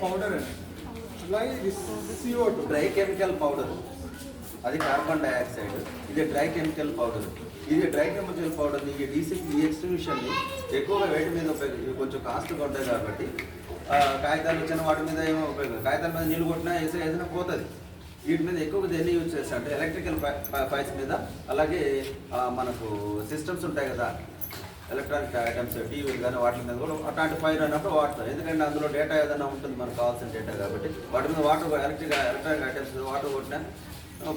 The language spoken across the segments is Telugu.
పౌడర్ అండి. అలాగే ఇది C O two dry chemical powder అది కార్బన్ డైఆక్సైడ్ ఇది డ్రై కెమికల్ పౌడర్ ఇది డ్రై కెమికల్ పౌడర్ ఈ డీసీపీ ఈ ఎక్స్టింగ్విషన్ని ఎక్కువగా వేటి మీద ఉపయోగం కొంచెం కాస్ట్గా ఉంటుంది కాబట్టి కాగితాలు వచ్చిన వాటి మీద ఏమో ఉపయోగం. కాగితాల మీద నీళ్ళు కొట్టినా వేసే ఏదైనా పోతుంది. వీటి మీద ఎక్కువగా దేన్ని యూజ్ చేస్తా అంటే ఎలక్ట్రికల్ ఫైల్స్ మీద అలాగే మనకు సిస్టమ్స్ ఉంటాయి కదా ఎలక్ట్రానిక్ ఐటమ్స్ టీవీ కానీ వాటి మీద కూడా అట్లాంటి ఫైర్ అయినప్పుడు వాడతాం ఎందుకంటే అందులో డేటా ఏదైనా ఉంటుంది మనకు కావాల్సిన డేటా కాబట్టి. వాటి మీద వాటర్ ఎలక్ట్రిక్ ఎలక్ట్రానిక్ ఐటమ్స్ మీద వాటర్ కొట్టినా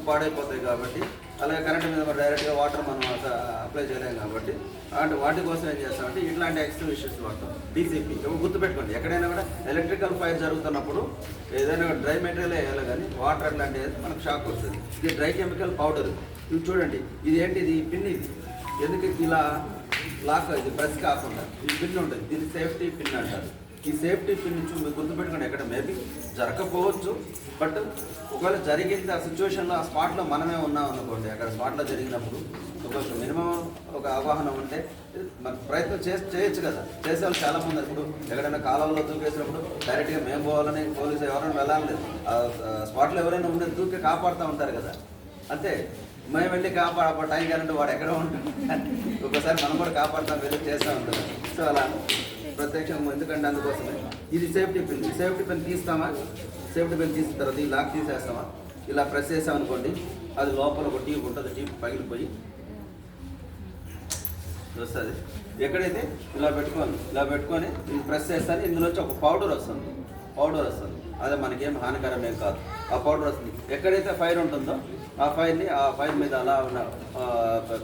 పాడైపోతాయి కాబట్టి. అలాగే కరెంట్ మీద మరి డైరెక్ట్గా వాటర్ మనం అప్లై చేయలేం కాబట్టి. అంటే వాటి కోసం ఏం చేస్తామంటే ఇట్లాంటి ఎక్స్ట్రా వాడతాం. డీసీపీ ఇప్పుడు గుర్తుపెట్టుకోండి ఎక్కడైనా కూడా ఎలక్ట్రికల్ ఫైర్ జరుగుతున్నప్పుడు ఏదైనా డ్రై మెటీరియల్ వేయాలి కానీ వాటర్ అట్లాంటిది మనకు షాక్ వస్తుంది. ఇది డ్రై కెమికల్ పౌడర్ ఇది చూడండి ఇది ఏంటి ఇది పిన్ ఇది. ఎందుకు ఇలా లాక్ ఇది ప్రెస్ కాకుండా. ఈ పిన్ ఉంటుంది. దీన్ని సేఫ్టీ పిన్ అంటారు. ఈ సేఫ్టీ పిన్ నుంచి మీరు గుర్తుపెట్టుకోండి. ఎక్కడ మేబీ జరగకపోవచ్చు బట్ ఒకవేళ జరిగింది ఆ సిచ్యువేషన్లో ఆ స్పాట్లో మనమే ఉన్నాం అనుకోండి. అక్కడ స్పాట్లో జరిగినప్పుడు ఒక మినిమం ఒక అవగాహన ఉంటే మన ప్రయత్నం చే చేయొచ్చు కదా. చేసే వాళ్ళు చాలామంది ఇప్పుడు ఎక్కడైనా కాలంలో దూకేసినప్పుడు డైరెక్ట్గా మేము పోవాలని పోలీసు ఎవరైనా వెళ్ళాలి స్పాట్లో ఎవరైనా ఉండే దూకి కాపాడుతూ ఉంటారు కదా. అంతే. మేము వెళ్ళి కాపాడ టైం కాదంటే వాడు ఎక్కడ ఉంటాడు. ఒకసారి మనం కూడా కాపాడుతాం వెళ్ళి చేస్తూ ఉంటాం. సో అలా ప్రత్యక్షం ఎందుకంటే అందుకోసమే. ఇది సేఫ్టీ పిన్ సేఫ్టీ పిన్ తీస్తామా? సేఫ్టీ పిన్ తీసిన తర్వాత ఈ లాక్ తీసేస్తామా? ఇలా ప్రెస్ చేసాం అనుకోండి అది లోపల ఒక టీప్ ఉంటుంది టీప్ పగిలిపోయి. వస్తుంది. ఎక్కడైతే? ఇలా పెట్టుకోండి ఇలా పెట్టుకొని ఇది ప్రెస్ చేస్తాను ఇందులో వచ్చి ఒక పౌడర్ వస్తుంది. పౌడర్ వస్తుంది. అదే మనకేం హానికరం ఏం కాదు. ఆ పౌడర్ వస్తుంది. ఎక్కడైతే ఫైర్ ఉంటుందో ఆ ఫైర్ని ఆ ఫైర్ మీద అలా ఉన్న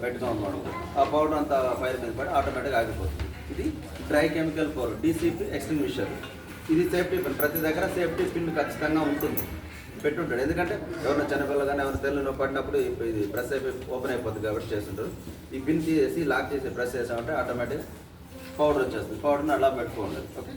పెట్టుకోం అనమాట ఆ పౌడర్ అంతా ఫైర్ మీద పడి ఆటోమేటిక్గా ఆగిపోతుంది. ఇది dry chemical powder DCP extinguisher ఇది సేఫ్టీ పిన్ ప్రతి దగ్గర సేఫ్టీ పిన్ ఖచ్చితంగా ఉంటుంది. పెట్టుంటాడు. ఎందుకంటే ఎవరైనా చిన్నపిల్ల కానీ ఎవరైనా తెల్లలో పడినప్పుడు ఇది ప్రెస్ అయిపోయి ఓపెన్ అయిపోతుంది కాబట్టి చేస్తుంటారు. ఈ పిన్ తీసేసి లాక్ చేసి ప్రెస్ చేసామంటే ఆటోమేటిక్ పౌడర్ వచ్చేస్తుంది. పౌడర్ని అలా పెట్టుకోండి. ఓకే?